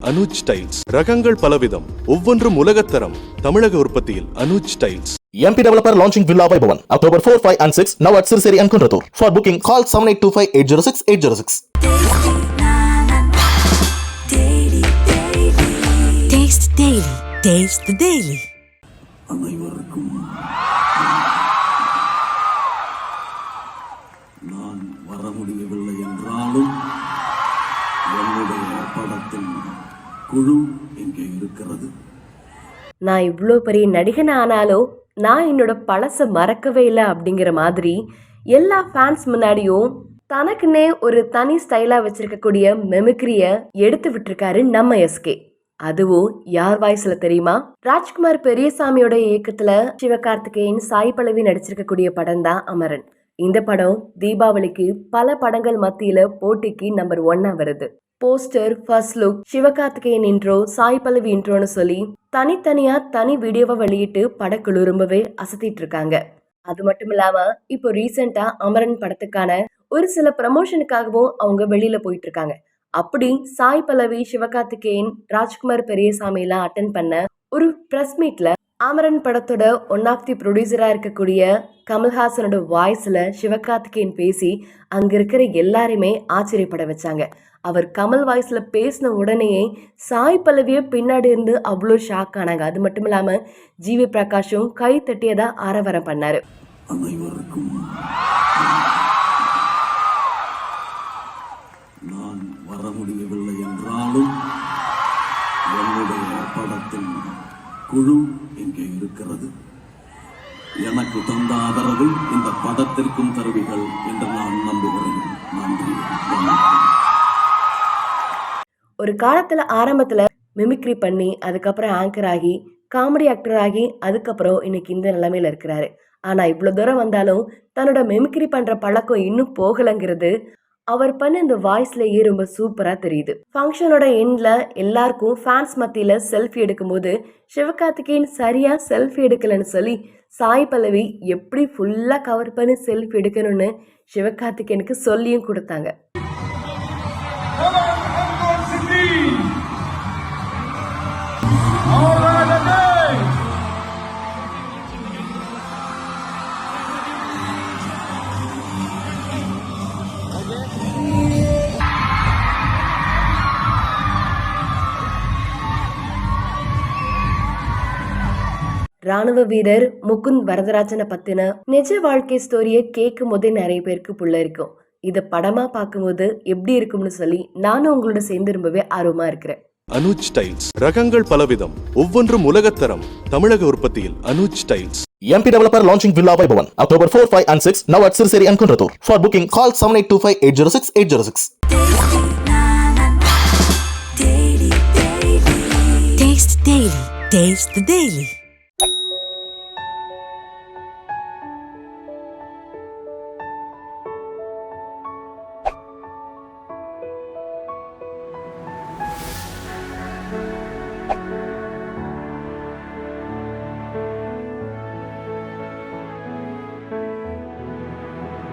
Anuj tiles ரகங்கள் பலவிதம் ஒவ்வொன்றும் உலகத்தரம் தமிழக உற்பத்தியில் Anuj tiles MP Developer launching Villa Vaibhavan October 4, 5 and 6 now at Sirseri and Kunratur. For booking call 7825 806 806. Daily, daily. Taste the daily. Taste the daily. அனைவருக்கும் குழு இங்கே இருக்கிறது? நான் இவ்வளோ பெரிய நடிகன் ஆனாலும் நான் என்னோட பழசை மறக்கவே இல்லை அப்படிங்கிற மாதிரி எல்லா ஃபேன்ஸ் முன்னாடியும் தனக்குன்னே ஒரு தனி ஸ்டைலாக வச்சிருக்கக்கூடிய மெமிக்ரியை எடுத்து விட்டுருக்காரு நம்ம எஸ்கே அதுவும் யார் வாய்ஸ்ல தெரியுமா? ராஜ்குமார் பெரியசாமியோட இயக்கத்துல சிவகார்த்திகேயன் சாய் பல்லவி நடிச்சிருக்கக்கூடிய படம் தான் அமரன். இந்த படம் தீபாவளிக்கு பல படங்கள் மத்தியில போட்டிக்கு நம்பர் ஒன்னா வருது. Poster first look Sivakarthikeyan intro Sai Pallavi இன்ட்ரோன்னு சொல்லி தனித்தனியா தனி வீடியோவை வெளியிட்டு படக்குழு ரொம்பவே அசத்திட்டு இருக்காங்க. அது மட்டும் இல்லாம இப்போ ரீசெண்டா அமரன் படத்துக்கான ஒரு சில ப்ரமோஷனுக்காகவும் அவங்க வெளியில போயிட்டு இருக்காங்க. அப்படி சாய் பல்லவி சிவகார்த்திகேயன் ராஜ்குமார் பெரியசாமி எல்லாம் அட்டன் பண்ண ஒரு பிரஸ் மீட்ல அமரன் படத்தோட ஒன் ஆஃப் தி ப்ரொடியூசரா இருக்கக்கூடிய கமல்ஹாசனோட வாய்ஸ்ல சிவகார்த்திகேயன் பேசி அங்க இருக்கிற எல்லாரையுமே ஆச்சரியப்பட வச்சாங்க. அவர் கமல் வாய்ஸ்ல பேசின உடனேயே சாய் பல்லவியே பின்னாடி இருந்து அவ்வளோ ஷாக் ஆனாங்க. அது மட்டும் இல்லாமல் ஜிவி பிரகாஷும் கை தட்டியதா ஆரவாரம் பண்ணாரு. அனைவருக்கும் நான் வர முடியவில்லை என்றாலும் என்னுடைய படத்தில் குழு இங்கே இருக்கிறது. எனக்கு தந்த ஆதரவு இந்த படத்திற்கும் தருவீர்கள் என்று நான் நம்புகிறேன். நன்றி. ஒரு காலத்துல ஆரம்பத்துல மிமிக்ரி பண்ணி அதுக்கப்புறம் ஆங்கர் ஆகி காமெடி ஆக்டர் ஆகி அதுக்கப்புறம் இன்னைக்கு இந்த நிலைமையில இருக்கிறாரு. ஆனா இவ்வளவு தூரம் வந்தாலும் தன்னோட மெமிக்ரி பண்ற பழக்கம் இன்னும் போகலைங்கிறது அவர் பண்ண இந்த வாய்ஸ்லயே ரொம்ப சூப்பரா தெரியுது. ஃபங்க்ஷனோட எண்ட்ல எல்லாருக்கும் ஃபேன்ஸ் மத்தியில செல்ஃபி எடுக்கும்போது சிவகார்த்திகேயன் சரியா செல்ஃபி எடுக்கலன்னு சொல்லி சாய் பல்லவி எப்படி ஃபுல்லா கவர் பண்ணி செல்ஃபி எடுக்கணும்னு சிவகார்த்திகேயனுக்கு சொல்லியும் கொடுத்தாங்க. ராணுவ வீரர் முகுந்த் வரதராஜனை பத்தின நிஜ வாழ்க்கை ஸ்டோரியை கேட்கும் போதே நிறைய பேருக்கு புள்ள இருக்கும். இதை படமா பார்க்கும்போது எப்படி இருக்கும்னு சொல்லி நானும் உங்களோட சேர்ந்து ரொம்பவே ஆர்வமா இருக்கிறேன். அனுஜ் டைல்ஸ் ரகங்கள் பலவிதம் ஒவ்வொன்றும் உலகத்தரம் தமிழக உற்பத்தியில் Anuj tiles MP Developer launching Villa Vaibhavan October 4, 5 and 6 now at Sirseri and Kunratur. For booking call 7825 806 806. Daily, daily. Taste the daily. Taste the daily.